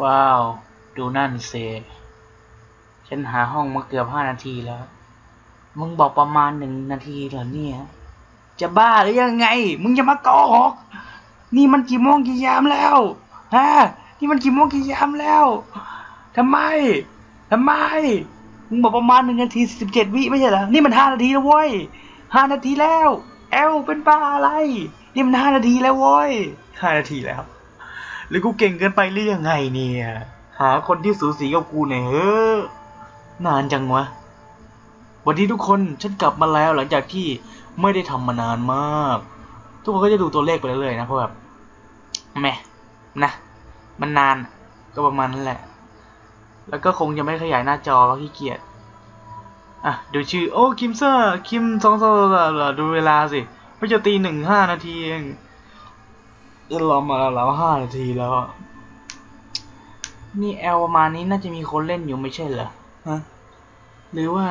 ว้าว ดูนั่นเซฉันหาห้องมาเกือบห้านาทีแล้ว มึงบอกประมาณหนึ่งนาทีเหรอเนี่ย จะบ้าหรือยังไง มึงจะมาโกหกนี่มันกี่โมงกี่ยามแล้วฮะนี่มันกี่โมงกี่ยามแล้วทำไมทำไม มึงบอกประมาณหนึ่งนาทีสิบเจ็ดวิไม่ใช่เหรอ นี่มันห้านาทีแล้วเว้ยห้านาทีแล้ว แอลเป็นบ้าอะไร นี่มันห้านาทีแล้วเว้ยห้านาทีแล้ว หรือกูเก่งเกินไปหรือยังไงเนี่ย หาคนที่สูสีกับกูหน่อยเฮ้อนานจังวะวันนี้ทุกคนฉันกลับมาแล้วหลังจากที่ไม่ได้ทำมานานมาก ทุกคนก็จะดูตัวเลขไปเรื่อยๆนะเพราะแบบแม่นะ มันนานก็ประมาณนั้นแหละ แล้วก็คงจะไม่ขยายหน้าจอเพราะขี้เกียจอะดูชื่อโอ้คิมเซอร์คิมสองสองดูเวลาสิไม่จะตีหนึ่งห้านาทีเอง เรามาแล้วห้านาทีแล้วอะนี่แอลประมาณนี้น่าจะมีคนเล่นอยู่ไม่ใช่เหรอฮะหรือว่า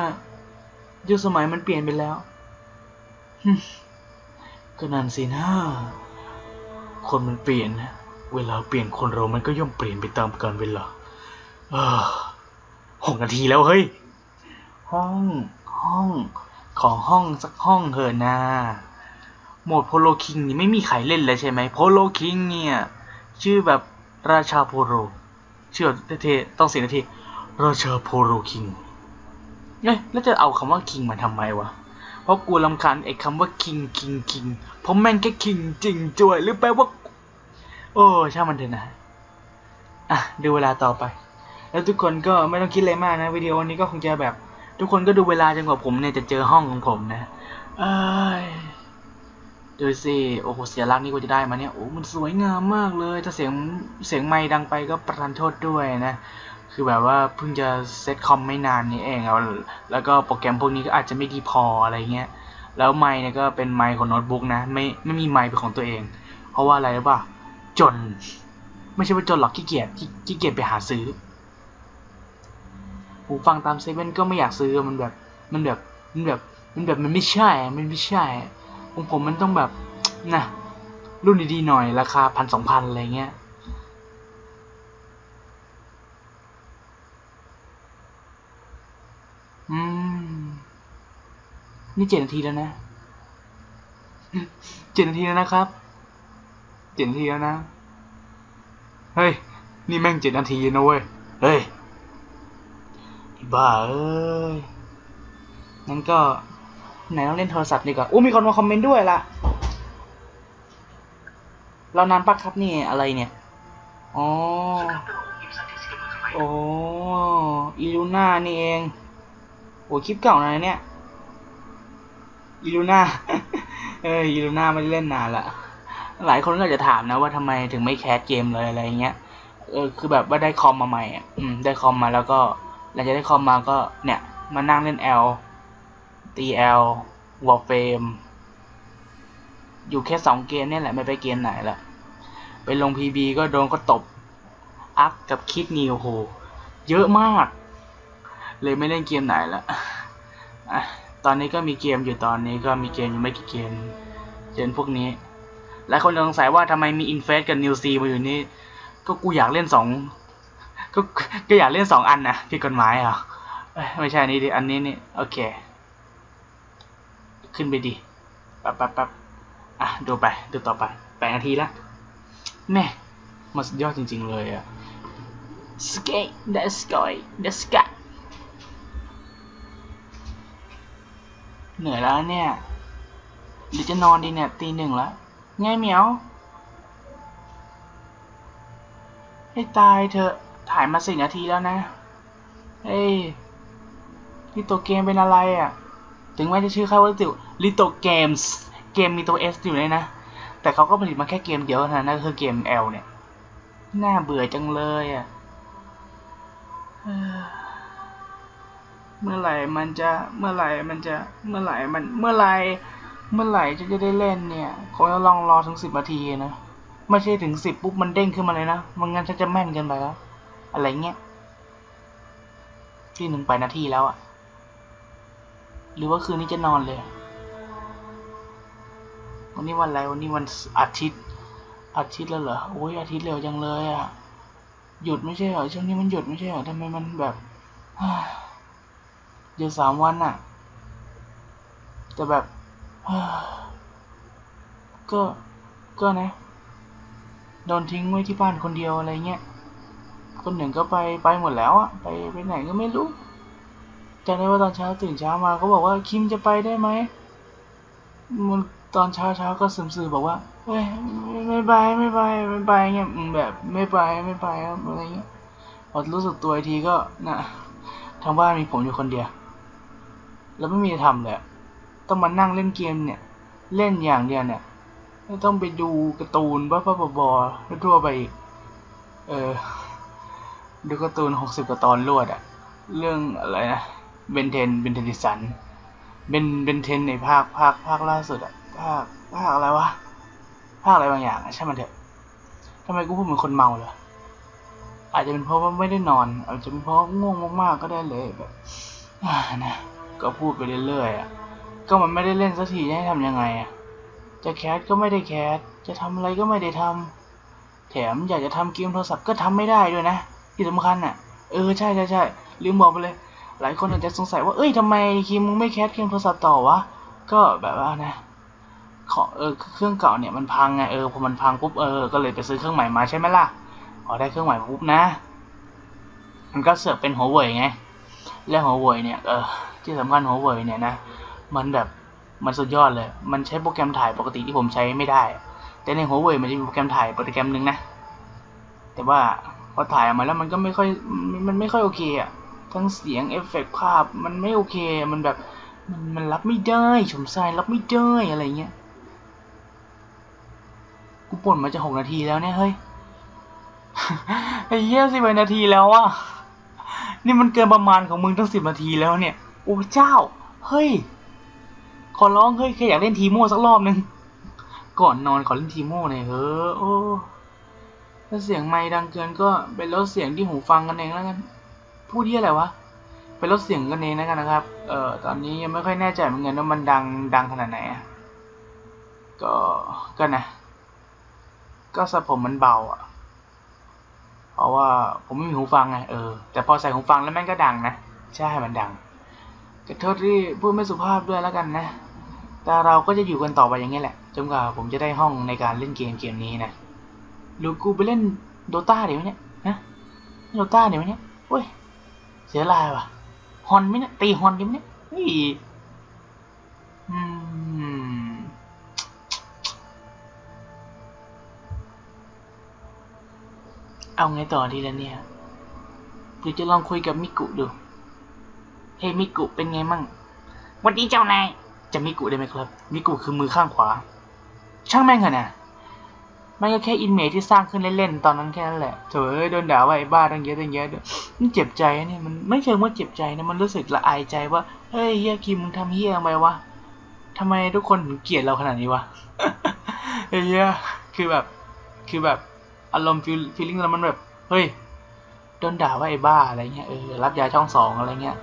ยุคสมัยมันเปลี่ยนไปแล้วฮึ่มก็นั่นสินะคนมันเปลี่ยนนะเวลาเปลี่ยนคนเรามันก็ย่อมเปลี่ยนไปตามกาลเวลาเออหกนาทีแล้วเฮ้ย ห้อง ห้อง ขอห้องสักห้องเถอะนะ โหมดโพโลคิงนี่ไม่มีใครเล่นเลยใช่ไหมโพโลคิงเนี่ย ชื่อแบบราชาโพโลชื่อเท่ๆต้องเสียงเท่ราชาโพโลคิงเอ้ยแล้วจะเอาคำว่าคิงมาทำไมวะ เพราะกูรำคาญไอ้คำว่าคิงคิงคิงเพราะแม่งแค่คิงจริงจ่วยหรือแปลว่า โอ้ช่างมันเถอะนะอะดูเวลาต่อไป แล้วทุกคนก็ไม่ต้องคิดอะไรมากนะวิดีโอนี้ก็คงจะแบบ ทุกคนก็ดูเวลาจนกว่าผมเนี่ยจะเจอห้องของผมนะเอ้ย ดูสิโอ้โหเสียรักนี่กูจะได้มาเนี่ยโอ้มันสวยงามมากเลย ถ้าเสียงเสียงไม้ดังไปก็ประทานโทษด้วยนะคือแบบว่าเพิ่งจะเซตคอมไม่นานนี้เองเอาแล้วก็โปรแกรมพวกนี้ก็อาจจะไม่ดีพออะไรเงี้ยแล้วไมค์เนี่ยก็เป็นไมค์ของโน้ตบุ๊กนะไม่ไม่มีไมค์เป็นของตัวเอง เพราะว่าอะไรรู้ป่ะจน ไม่ใช่ว่าจนหรอกขี้เกียจขี้ขี้เกียจไปหาซื้อหูฟังตามเซเว่นก็ไม่อยากซื้อมันแบบมันแบบมันแบบมันแบบมันไม่ใช่มันไม่ใช่ ของผมมันต้องแบบนะรุ่นดีๆหน่อย ราคาพันสองพันอะไรเงี้ยอืม นี่เจ็ดนาทีแล้วนะเจ็ดนาทีแล้วนะครับเจ็ดนาทีแล้วนะ เฮ้ย นี่แม่งเจ็ดนาทีนะเว้ย เฮ้ยบ้าเอ้ย งั้นก็ ไหนต้องเล่นโทรศัพท์ดีกว่าอู้มีคนมาคอมเมนต์ด้วยล่ะเรานานปักครับนี่อะไรเนี่ย อ๋อ โอ้อีลูน่านี่เอง โอ้คลิปเก่านะไรเนี่ยอีลูน่า เอออีลูน่าไม่ได้เล่นนานละ หลายคนก็จะถามนะว่าทำไมถึงไม่แคสเกมเลยอะไรเงี้ย เออ คือแบบว่าได้คอมมาใหม่อะ อืม ได้คอมมาแล้วก็ หลังจากได้คอมมาก็เนี่ย มานั่งเล่น L ตี L วอล เฟมอยู่แค่สองเกมนี่แหละไม่ไปเกมไหนละไปลง PB ก็โดนก็ตบ อักกับคิดนิวโห เยอะมาก เลยไม่เล่นเกมไหนละอะตอนนี้ก็มีเกมอยู่ตอนนี้ก็มีเกมอยู่ไม่กี่เกมเช่นพวกนี้ หลายคนสงสัยว่าทำไมมีอินเฟสกับนิวซีมาอยู่นี่ ก็กูอยากเล่นสองก็ก็อยากเล่นสองอันนะผิดกฎหมายเหรอเอ้ยไม่ใช่อันนี้ดิอันนี้นี่โอเค ขึ้นไปดิแป๊บแป๊บป๊บอะดูไปดูต่อไปแปดนาทีละแม่มันสุดยอดจริง ๆ เลยอะสเกตเดสกอยเดสกะเหนื่อยแล้วเนี่ยหรือจะนอนดีเนี่ยตีหนึ่งแล้วไงเหมียว ให้ตายเถอะถ่ายมาสี่นาทีแล้วนะ เฮ้ยลิโตเกมเป็นอะไรอะ ถึงแม้จะชื่อเขาว่าติวลิโตเกมส์เกมมีตัว S อยู่เลยนะ แต่เขาก็ผลิตมาแค่เกมเดียวเท่านะนั่นคือเกม L เนี่ย น่าเบื่อจังเลยอะเมื่อไหร่มันจะเมื่อไหร่มันจะเมื่อไหร่มันเมื่อไหร่เมื่อไหร่จะจะได้เล่นเนี่ยคงจะลองรอถึงสิบนาทีนะไม่ใช่ถึงสิบปุ๊บมันเด้งขึ้นมาเลยนะมันงั้นฉันจะแม่นเกินไปแล้ว อะไรเงี้ยที่หนึ่งไปนาทีแล้วอะ หรือว่าคืนนี้จะนอนเลย วันนี้วันอะไร วันนี้วันอาทิตย์ อาทิตย์แล้วเหรอ โอ้ยอาทิตย์เร็วจังเลยอะหยุดไม่ใช่เหรอ ช่วงนี้มันหยุดไม่ใช่เหรอทำไมมันแบบหยุดสามวันอะแต่แบบก็ ก็นะ โดนทิ้งไว้ที่บ้านคนเดียวอะไรเงี้ย คนหนึ่งก็ไป ไปหมดแล้วอะไป ไปไหนก็ไม่รู้ จำได้ว่าตอนเช้าตื่นเช้ามาก็บอกว่าคิมจะไปได้ไหมมันตอนเช้าเช้าก็ซึมๆบอกว่าเฮ้ยไม่ไปไม่ไปไม่ไปเงี้ยแบบไม่ไปไม่ไปครับอะไรเงี้ยพอรู้สึกตัวทีก็นะทางบ้านมีผมอยู่คนเดียว แล้วไม่มีทำเลยต้องมานั่งเล่นเกมเนี่ย เล่นอย่างเดียวเนี่ยไม่ต้องไปดูการ์ตูนบ้าบ้าๆบอทั่วไปอีกเออดูการ์ตูนหกสิบกว่าตอนรวดอะเรื่องอะไรนะ เบนเทนเบนเทนดิสันเบนเบนเทนในภาคภาคภาคล่าสุดอะภาคภาคอะไรวะภาคอะไรบางอย่างอะใช่มันเถอะทำไมกูพูดเหมือนคนเมาเลยอาจจะเป็นเพราะว่าไม่ได้นอน อาจจะเป็นเพราะง่วงมากๆก็ได้เลยแบบอ่านะก็พูดไปเรื่อยๆอะก็มันไม่ได้เล่นสักทีจะให้ทำยังไงอะจะแคสก็ไม่ได้แคสจะทำอะไรก็ไม่ได้ทำแถมอยากจะทำเกมโทรศัพท์ก็ทำไม่ได้ด้วยนะที่สำคัญอะ เออใช่ใช่ใช่ลืมบอกไปเลย หลายคนอาจจะสงสัยว่าเอ้ยทำไมคิมมึงไม่แคสเกมโทรศัพท์ต่อวะ ก็แบบว่านะขอเออเครื่องเก่าเนี่ยมันพังไงเออพอมันพังปุ๊บเออก็เลยไปซื้อเครื่องใหม่มาใช่ไหมล่ะพอได้เครื่องใหม่ปุ๊บนะ มันก็เสือกเป็นหัวเว่ยไง แล้วหัวเว่ยเนี่ยเออที่สำคัญหัวเว่ยเนี่ยนะมันแบบมันสุดยอดเลย มันใช้โปรแกรมถ่ายปกติที่ผมใช้ไม่ได้ แต่ในหัวเว่ยมันจะมีโปรแกรมถ่ายโปรแกรมหนึ่งนะ แต่ว่าพอถ่ายออกมาแล้วมันก็ไม่ค่อยมันไม่ค่อยโอเคอะ ทั้งเสียงเอฟเฟกต์ภาพมันไม่โอเค มันแบบมันมันรับไม่ได้ชมทรายรับไม่ได้อะไรเงี้ย กูป่นมาจะหกนาทีแล้วเนี่ยเฮ้ยไอ้เหี้ยสิบนาทีแล้วอะนี่มันเกินประมาณของมึงตั้งสิบนาทีแล้วเนี่ย โอ้เจ้า เฮ้ย ขอร้องเฮ้ยแค่อยากเล่นทีโม่สักรอบนึง ก่อนนอนขอเล่นทีโม่หน่อยเฮ้อโอ้ถ้าเสียงไมค์ดังเกินก็เป็นลดเสียงที่หูฟังกันเองแล้วกัน พูดที่อะไรวะเป็นลดเสียงกันเองแล้วกันนะครับ เอ่อ ตอนนี้ยังไม่ค่อยแน่ใจเหมือนกันว่ามันดังดังขนาดไหนอะก็ ก็นะ ก็สับผมมันเบาอะ เพราะว่าผมไม่มีหูฟังไง เออ แต่พอใส่หูฟังแล้วแม่งก็ดังนะ ใช่ มันดังขอโทษที่พูดไม่สุภาพด้วยแล้วกันนะ แต่เราก็จะอยู่กันต่อไปอย่างนี้แหละ จนกว่าผมจะได้ห้องในการเล่นเกมเกมนี้นะหรือกูไปเล่นโดตาเดี๋ยวเนี่ยนะโดตาเดี๋ยวเนี่ยเฮ้ย เสียลายว่ะ ฮอนไหมเนี่ยตีฮอนกันไหมเนี่ยเฮ้ยอืมเอาไงต่อดีแล้วเนี่ยหรือจะลองคุยกับมิกุดู เฮ้ยมิกุเป็นไงมั่งวันนี้เจ้านายจะมิกุได้ไหมครับ มิกุคือมือข้างขวา ช่างแม่งเถอะนะ มันก็แค่อินเมจที่สร้างขึ้นเล่นๆ ตอนนั้นแค่นั้นแหละเถอะโดนด่าว่าไอ้บ้าตั้งเยอะตั้งแยะด้ยมันเจ็บใจนะนี่มันไม่เชิงว่าเจ็บใจนะมันรู้สึกละอายใจว่าเฮ้ยเฮียคิมมึงทำเฮียทำไมวะทำไมทุกคนถึงเกลียดเราขนาดนี้วะเฮียคือแบบ คือแบบอารมณ์ฟีลฟีลลิ่งแล้วมันแบบเฮ้ยโดนด่าว่าไอ้บ้าอะไรเงี้ยเออรับยาช่องสองอะไรเงี้ย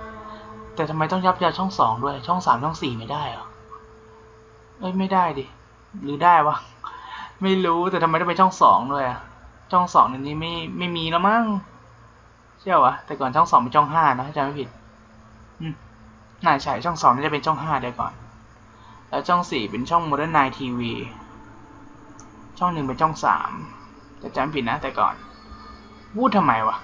แต่ทำไมต้องยับยาช่องสองด้วยช่องสามช่องสี่ไม่ได้เหรอเอ้ยไม่ได้ดิหรือได้วะ ไม่รู้แต่ทำไมต้องเป็นช่องสองด้วยอะช่องสองเดี๋ยวนี้ไม่ไม่มีแล้วมั้งใช่ปะวะแต่ก่อนช่องสองเป็นช่องห้านะถ้าจำไม่ผิด อืมน่าใช่ช่องสองน่าจะเป็นช่องห้าเดี๋ยวก่อน แล้วช่องสี่เป็นช่องโมเดิร์นไนทีวีช่องหนึ่งเป็นช่องสามแต่จำผิดนะแต่ก่อนพูดทำไมวะ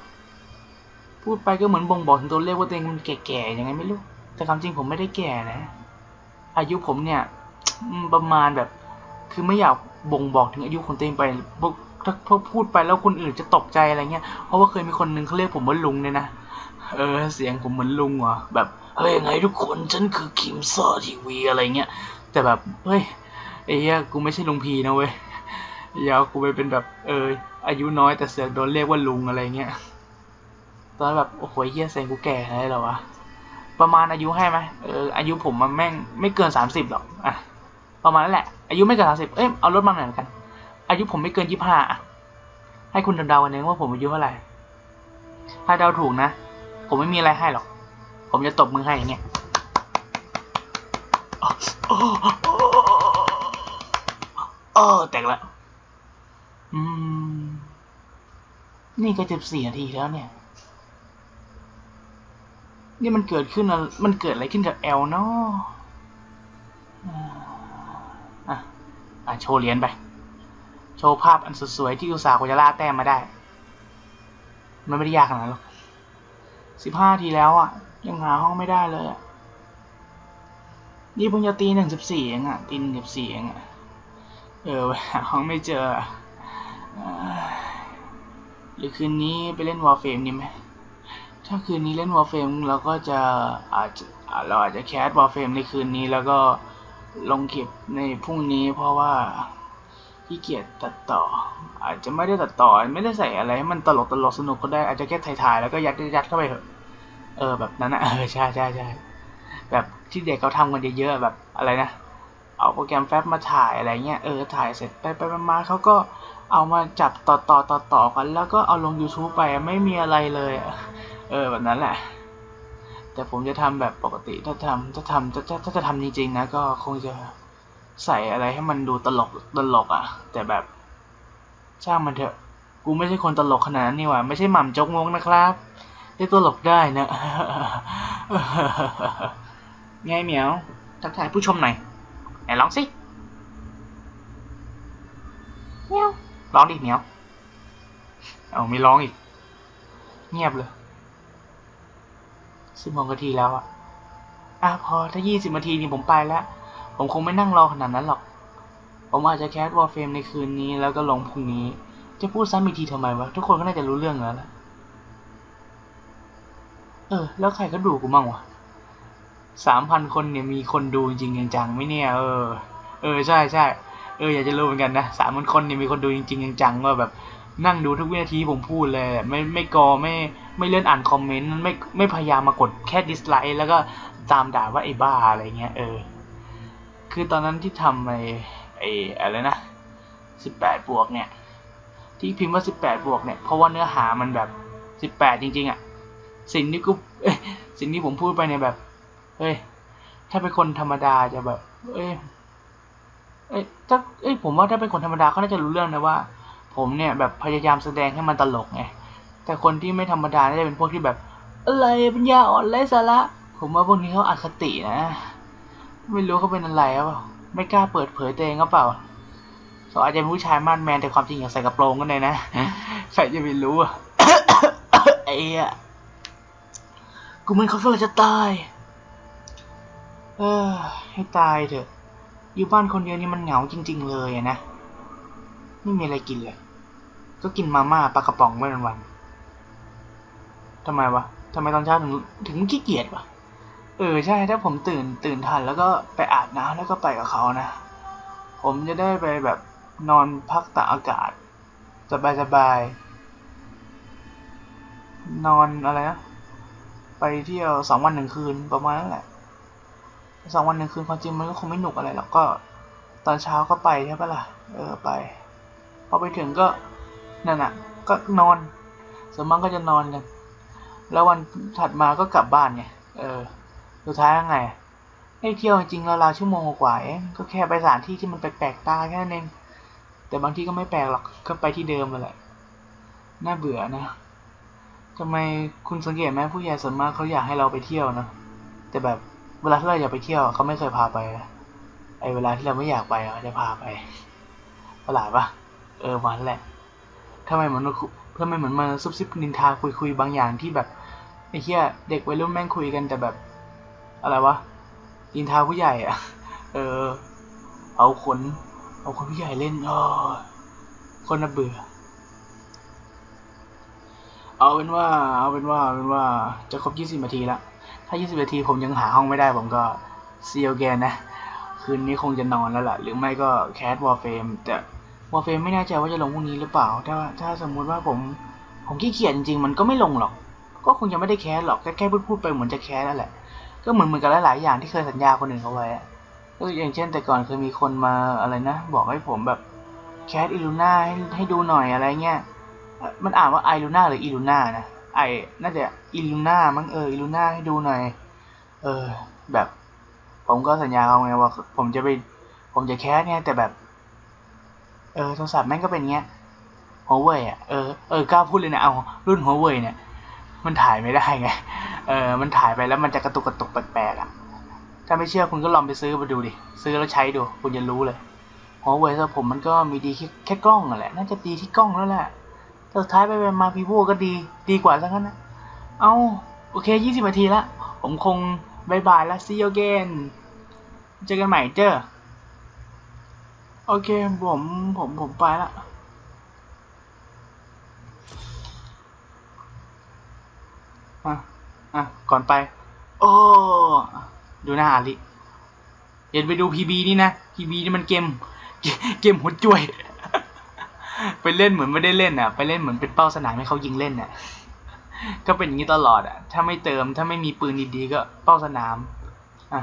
พูดไปก็เหมือนบ่งบอกถึงตัวเลขว่าตัวเองมันแก่ๆยังไงไม่รู้แต่ความจริงผมไม่ได้แก่นะ อายุผมเนี่ย ประมาณแบบ คือไม่อยาก บ่งบอกถึงอายุของตัวเองไปถ้าพูดไปแล้วคนอื่นจะตกใจอะไรเงี้ย เพราะว่าเคยมีคนนึงเขาเรียกผมว่าลุงเนี่ยนะ เออ เสียงผมเหมือนลุงว่ะแบบ เฮ้ยไงทุกคน ฉันคือคิมซอทีวีอะไรเงี้ย แต่แบบ เฮ้ยไอ้เหี้ยกูไม่ใช่ลุงพีนะเว้ยอย่าเอากูไปเป็นแบบ เออ อายุน้อยแต่เสือกโดนเรียกว่าลุงอะไรเงี้ย ตอนแบบ โอ้โหเฮียเซงกูแก่เลยเหรอวะ ประมาณอายุให้ไหมเออ อายุผมมันแม่งไม่เกินสามสิบหรอก อะ ประมาณนั้นแหละ อายุไม่เกินสามสิบเอ้ยเอาลดมาหน่อยกัน อายุผมไม่เกินยี่ห้าให้คุณเดาๆกันเองว่าผมอายุเท่าไหร่ถ้าเดาถูกนะ ผมไม่มีอะไรให้หรอก ผมจะตบมือให้อย่างเงี้ยเออแตกละอืม นี่ก็จะสี่นาทีแล้วเนี่ย นี่มันเกิดขึ้นมันเกิดอะไรขึ้นกับแอลเนาะ อะอะโชว์เหรียญไป โชว์ภาพอันสวยๆที่อุตส่าห์กว่าจะล่าแต้มมาได้ มันไม่ได้ยากขนาดนั้นหรอกสิบห้าทีแล้วอะ ยังหาห้องไม่ได้เลยอะนี่เพิ่งจะตีหนึ่งสิบสี่เองอะตีหนึ่งสิบสี่เองอะเออหาห้องไม่เจอหรือคืนนี้ไปเล่นวอลเฟมดีไหมถ้าคืนนี้เล่นวอลเฟมเราก็จะอาจจะอะเราอาจจะแคสวอลเฟมในคืนนี้แล้วก็ ลงคลิปในพรุ่งนี้เพราะว่าขี้เกียจตัดต่อ อาจจะไม่ได้ตัดต่อ ไม่ได้ใส่อะไรให้มันตลกตลกสนุกก็ได้อาจจะแค่ถ่ายๆแล้วก็ยัดยัดเข้าไปเถอะเออแบบนั้นนะเออใช่ใช่ใช่แบบที่เด็กเขาทำกันเยอะๆแบบอะไรนะเอาโปรแกรมแฟบมาถ่ายอะไรเงี้ยเออถ่ายเสร็จไปไปมาเขาก็เอามาจับต่อต่อต่อต่อกัน แล้วก็เอาลง YouTube ไปไม่มีอะไรเลย เออแบบนั้นแหละ แต่ผมจะทำแบบปกติถ้าทำถ้าทำถ้าถ้าจะทำจริงๆนะก็คงจะใส่อะไรให้มันดูตลกตลกอะ แต่แบบช่างมันเถอะ กูไม่ใช่คนตลกขนาดนั้นนี่หว่าไม่ใช่หม่ำจกงงนะครับได้ตลกได้นะไงเหมียวทักทายผู้ชมหน่อยไหนร้องสิเมียวร้องดิเหมียวเอาไม่ร้องอีก เงียบเลย สิบโมงนาทีแล้วอะอะพอถ้ายี่สิบนาทีนี่ผมไปแล้ว ผมคงไม่นั่งรอขนาดนั้นหรอก ผมอาจจะแคสวอลเฟมในคืนนี้แล้วก็ลงพรุ่งนี้ จะพูดซ้ำอีกทีทำไมวะ ทุกคนก็น่าจะรู้เรื่องแล้วละเออ แล้วใครก็ดูกูมั่งวะสามพันคนเนี่ยมีคนดูจริงๆจังๆไหมเนี่ย เออ เออใช่ใช่เอออยากจะรู้เหมือนกันนะสามพันคนเนี่ยมีคนดูจริงๆจังๆว่าแบบ นั่งดูทุกวินาทีผมพูดเลย ไม่ไม่กอไม่ไม่เลื่อนอ่านคอมเมนต์ไม่ไม่พยายามมากดแค่ดิสไลค์แล้วก็ตามด่าว่าไอ้บ้าอะไรเงี้ยเออ คือตอนนั้นที่ทำไอ้ไอ้อะไรนะสิบแปดบวกเนี่ย ที่พิมพ์ว่าสิบแปดบวกเนี่ยเพราะว่าเนื้อหามันแบบสิบแปดจริง ๆอะสิ่งที่กูสิ่งที่ผมพูดไปเนี่ยแบบ เฮ้ย ถ้าเป็นคนธรรมดาจะแบบ เอ้ยเอ้ยถ้าเอ้ยผมว่าถ้าเป็นคนธรรมดาเขาน่าจะรู้เรื่องนะว่า ผมเนี่ยแบบพยายามแสดงให้มันตลกไงแต่คนที่ไม่ธรรมดาน่าจะเป็นพวกที่แบบ อะไรปัญญาอ่อนไร้สาระ ผมว่าพวกนี้เขาอคตินะ ไม่รู้เขาเป็นอะไรหรือเปล่าไม่กล้าเปิดเผยตัวเองก็เปล่าเขาอาจจะเป็นผู้ชายมาดแมนแต่ความจริงอยากใส่กระโปรงกันเลยนะใครจะไปรู้อะไอ้อะกูมันเขากำลังจะตาย เออ ให้ตายเถอะ อยู่บ้านคนเดียวนี่มันเหงาจริง ๆ เลยนะ ไม่มีอะไรกินเลย ก็กินมาม่าปลากระป๋องไม่วันวันๆทำไมวะทำไมตอนเช้าถึงถึงขี้เกียจวะเออใช่ถ้าผมตื่นตื่นทันแล้วก็ไปอาบน้ำแล้วก็ไปกับเขานะ ผมจะได้ไปแบบนอนพักตากอากาศ สบายๆนอนอะไรนะไปเที่ยวสองวันหนึ่งคืนประมาณนั้นแหละสองวันหนึ่งคืนความจริงมันก็คงไม่หนุกอะไรหรอกก็ ตอนเช้าก็ไปใช่ปะล่ะเออไป พอไปถึงก็ นั่นอะ ก็นอนส่วนมากก็จะนอนกัน แล้ววันถัดมาก็กลับบ้านไงเออสุดท้ายยังไงให้เที่ยวจริงๆเราวๆชั่วโมงกว่าเองก็แค่ไปสถานที่ที่มันแปลกๆตาแค่นั้นเองแต่บางที่ก็ไม่แปลกหรอกก็ไปที่เดิมมาแหละน่าเบื่อนะทำไมคุณสังเกตไหมผู้ใหญ่ส่วนมากเขาอยากให้เราไปเที่ยวนะแต่แบบเวลาที่เราอยากไปเที่ยวเขาไม่เคยพาไปนะไอเวลาที่เราไม่อยากไปเขาจะพาไปประหลาดปะเออวันแหละ ทำไมเหมือนมันคุทำไมเหมือนมันซุบซิบนินทาคุยคุยๆบางอย่างที่แบบไอ้เหี้ยเด็กวัยรุ่นแม่งคุยกันแต่แบบ อะไรวะนินทาผู้ใหญ่อะเออ เอาคนเอาคนผู้ใหญ่เล่นออคนน่าเบื่อ เอาเป็นว่า เอาเป็นว่าเอาเป็นว่าจะครบ20นาทีละถ้า 20 นาทีผมยังหาห้องไม่ได้ผมก็ซีโอแกนนะ คืนนี้คงจะนอนแล้วล่ะ หรือไม่ก็แคสวอลเฟมแต่ วอลเฟมไม่แน่ใจว่าจะลงพรุ่งนี้หรือเปล่า ถ้าถ้าสมมุติว่าผมผมขี้เกียจจริงๆ มันก็ไม่ลงหรอก ก็คงจะไม่ได้แคสหรอก แค่แค่พูดพูดไปเหมือนจะแคสนั่นแหละ ก็เหมือนเหมือนกับหลายๆอย่างที่เคยสัญญาคนอื่นเขาไว้ก็อย่างเช่น แต่ก่อนเคยมีคนมาอะไรนะ บอกให้ผมแบบแคสอิลูน่าให้ให้ดูหน่อยอะไรเงี้ย มันอ่านว่าไอลูน่าหรืออิลูน่านะ ไอ น่าจะอิลูน่ามั้งเอออิลูน่าให้ดูหน่อย เออ แบบ ผมก็สัญญาเขาไงว่า ผมจะไป ผมจะแคสเนี่ยแต่แบบ เออโทรศัพท์แม่งก็เป็นเงี้ยหัวเว่ยอะเออเออกล้าพูดเลยนะเอารุ่นหัวเว่ยเนี่ย มันถ่ายไม่ได้ไงเออมันถ่ายไปแล้วมันจะกระตุกกระตุกแปลกๆอะถ้าไม่เชื่อคุณก็ลองไปซื้อมาดูดิซื้อแล้วใช้ดู คุณจะรู้เลยหัวเว่ยสำหรับผมมันก็มีดีแค่แค่กล้องนั่นแหละน่าจะดีที่กล้องแล้วแหละแต่สุดท้ายไปมาพีโวก็ดีดีกว่าซะงั้นนะเอาโอเคยี่สิบนาทีละผมคงบายบายแล้ว see you again เจอกันใหม่เจอ โอเค ผมผมผมไปละอะอะ ก่อนไป โอ้ดูหน้าอาลิเดี๋ยวไปดูพีบีนี่นะพีบีนี่มันเกม เกมหัวจ่วย ไปเล่นเหมือนไม่ได้เล่นอะ ไปเล่นเหมือนเป็นเป้าสนามให้เขายิงเล่นอะ ก็เป็นอย่างนี้ตลอดอะ ถ้าไม่เติม ถ้าไม่มีปืนดีๆก็เป้าสนาม อะ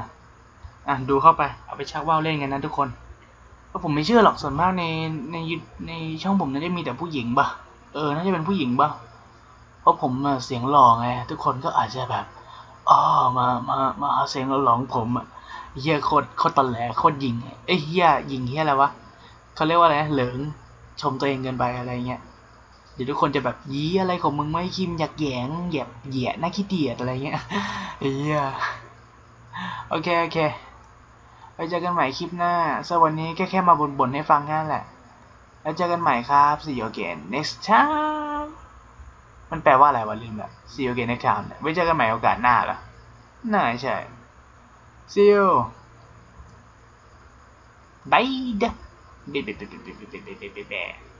อะ ดูเข้าไป เอาไปชักว่าวเล่นกันนะทุกคน เพราะผมไม่เชื่อหรอกส่วนมากในในในช่องผมน่าจะมีแต่ผู้หญิงป่ะเออน่าจะเป็นผู้หญิงป่ะเพราะผมเสียงหล่อไงทุกคนก็อาจจะแบบอ๋อมามามาหาเสียงหล่อของผมอะเฮียโคตรโคตรตอนแหลโคตรยิงเอ้ยเฮียยิงเฮียอะไรวะเขาเรียกว่าอะไรเหลิงชมตัวเองเกินไปอะไรเงี้ยเดี๋ยวทุกคนจะแบบยี้อะไรของมึงไม่คิมอยากแยงเหยียบเหยียหน้าขี้เดียดอะไรเงี้ยเฮียโอเคโอเค ไปเจอกันใหม่คลิปหน้าสำหรับวันนี้แค่แค่มาบ่นๆให้ฟังแค่นั้นแหละ แล้วเจอกันใหม่ครับ see you again next time มันแปลว่าอะไรวะลืมละ see you again next time ไว้เจอกันใหม่โอกาสหน้าเหรอน่าใช่ see you bye เบ๊ะเบ๊ะเบ๊ะเบ๊ะเบ๊ะเบ๊ะเบ๊ะ